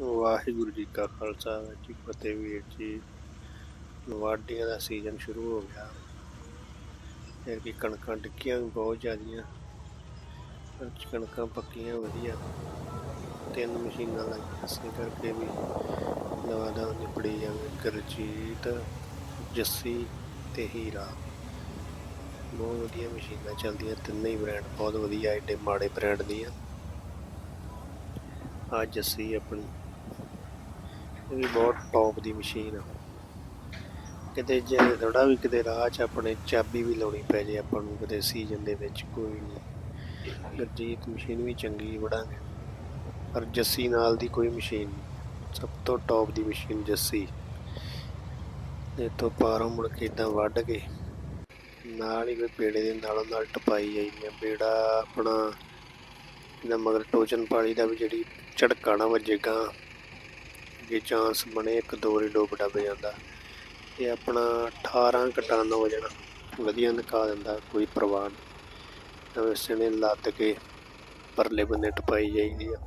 ਵਾਹਿਗੁਰੂ ਜੀ ਕਾ ਖਾਲਸਾ, ਵਾਹਿਗੁਰੂ ਜੀ ਕੀ ਫਤਿਹ ਵੀਰ ਜੀ। ਵਾਢੀਆਂ ਦਾ ਸੀਜ਼ਨ ਸ਼ੁਰੂ ਹੋ ਗਿਆ। ਫਿਰ ਕੀ ਕਣਕਾਂ ਡਿੱਕੀਆਂ ਵੀ ਬਹੁਤ ਜ਼ਿਆਦੀਆਂ। ਪਰ ਕਣਕਾਂ ਪੱਕੀਆਂ ਵਧੀਆ। ਤਿੰਨ ਮਸ਼ੀਨਾਂ ਲਾਈਆਂ, ਇਸੇ ਕਰਕੇ ਵੀ ਨਵਾਂ ਦਾ ਨਿਪੜੀ ਜਾਂਦੇ ਗਰਜੀਤ, ਜੱਸੀ ਤੇ ਹੀਰਾ। ਬਹੁਤ ਵਧੀਆ ਮਸ਼ੀਨਾਂ ਚੱਲਦੀਆਂ, ਤਿੰਨੇ ਹੀ ਬ੍ਰਾਂਡ ਬਹੁਤ ਵਧੀਆ ਏਡੇ ਮਾੜੇ ਬ੍ਰਾਂਡ ਦੀਆਂ। ਆ ਜੱਸੀ ਆਪਣੀ ਇਹ ਵੀ ਬਹੁਤ ਟੌਪ ਦੀ ਮਸ਼ੀਨ ਆ। ਕਿਤੇ ਜੇ ਥੋੜਾ ਵੀ ਕਿਤੇ ਰਾਹ 'ਚ ਆਪਣੇ ਚਾਬੀ ਵੀ ਲਾਉਣੀ ਪੈ ਜੇ, ਆਪਾਂ ਨੂੰ ਕਿਤੇ ਸੀਜ਼ਨ ਦੇ ਵਿੱਚ ਕੋਈ ਨਹੀਂ ਗਰਜੀਤ ਮਸ਼ੀਨ ਵੀ ਚੰਗੀ ਵੜਾਂਗੇ। ਪਰ ਜੱਸੀ ਨਾਲ ਦੀ ਕੋਈ ਮਸ਼ੀਨ ਨਹੀਂ। ਸਭ ਤੋਂ ਟੌਪ ਦੀ ਮਸ਼ੀਨ ਜੱਸੀ। ਇਹ ਤੋਂ ਪਾਰੋਂ ਮੁੜ ਕੇ ਇਦਾਂ ਵੱਢ ਕੇ ਨਾਲ ਹੀ ਕੋਈ ਪੇੜੇ ਦੇ ਨਾਲੋਂ ਨਾਲ ਟਪਾਈ ਆਈ ਆ। ਬੇੜਾ ਆਪਣਾ, ਇਹਦਾ ਮਗਰ ਟੋਚਨ ਪਾਲੀ ਦਾ ਵੀ ਜਿਹੜੀ ਝੜਕਾ ਨਾ ਵੱਜੇਗਾ ਜੇ ਚਾਂਸ ਬਣੇ, ਇੱਕ ਦੋ ਰੀ ਡੋਬ ਡੱਬ ਜਾਂਦਾ। ਇਹ ਆਪਣਾ 18 ਕਟਾਨ ਹੋ ਜਾਣਾ ਵਧੀਆ ਨਿਕਾ ਦਿੰਦਾ, ਕੋਈ ਪਰਵਾਹ ਨਹੀਂ। ਇਸੇ ਨੇ ਲੱਦ ਕੇ ਪਰਲੇ ਬੰਨੇ ਟਪਾਈ ਜਾਈਦੀ ਆ।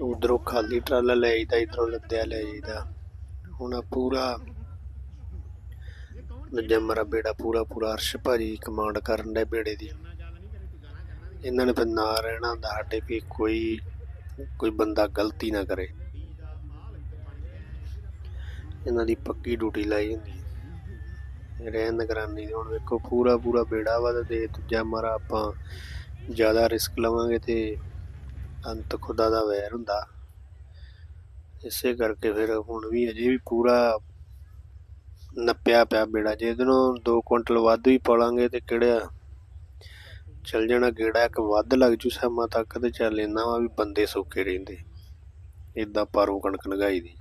ਉਧਰੋਂ ਖਾਲੀ ਟਰਾਲਾ ਲੈ ਜਾਈਦਾ, ਇਧਰੋਂ ਲੱਦਿਆ ਲੈ ਜਾਈਦਾ। ਹੁਣ ਪੂਰਾ ਲੱਜਾ ਮਰਾ ਬੇੜਾ ਪੂਰਾ ਪੂਰਾ ਅਰਸ਼ ਭਾਜੀ ਕਮਾਂਡ ਕਰਨ ਦੇ ਬੇੜੇ ਦੀ। ਇਹਨਾਂ ਨੇ ਫਿਰ ਨਾ ਰਹਿਣਾ ਹੁੰਦਾ, ਸਾਡੇ ਵੀ ਕੋਈ ਕੋਈ ਬੰਦਾ ਗਲਤੀ ਨਾ ਕਰੇ। ਇਹਨਾਂ ਦੀ ਪੱਕੀ ਡਿਊਟੀ ਲਾਈ ਹੁੰਦੀ ਹੈ। ਰਹਿਣ ਨਿਗਰਾਨੀ ਦੀ। ਹੁਣ ਵੇਖੋ, ਪੂਰਾ ਪੂਰਾ ਬੇੜਾ ਵਾ ਤੇ ਦੂਜਾ ਮਾਰਾ ਆਪਾਂ ਜ਼ਿਆਦਾ ਰਿਸਕ ਲਵਾਂਗੇ ਤੇ ਅੰਤ ਖੁਦਾ ਦਾ ਵੈਰ ਹੁੰਦਾ। ਇਸੇ ਕਰਕੇ ਫਿਰ ਹੁਣ ਵੀ ਅਜੇ ਵੀ ਪੂਰਾ ਨੱਪਿਆ ਪਿਆ ਬੇੜਾ ਜੇ ਇਹਦੇ ਨੂੰ 2 ਕੁਇੰਟਲ ਵੱਧ ਵੀ ਪਾਲਾਂਗੇ ਤੇ ਕਿਹੜਾ ਚੱਲ ਜਾਣਾ? ਗੇੜਾ ਇੱਕ ਵੱਧ ਲੱਗ ਜੂ ਸਮਾਂ ਤੱਕ ਤੇ ਚੱਲ ਇੰਨਾ ਵਾ ਵੀ ਬੰਦੇ ਸੌਖੇ ਰਹਿੰਦੇ। ਇਦਾਂ ਪਾਰੋਂ ਕਣਕ ਨਗਾਈ ਦੀ।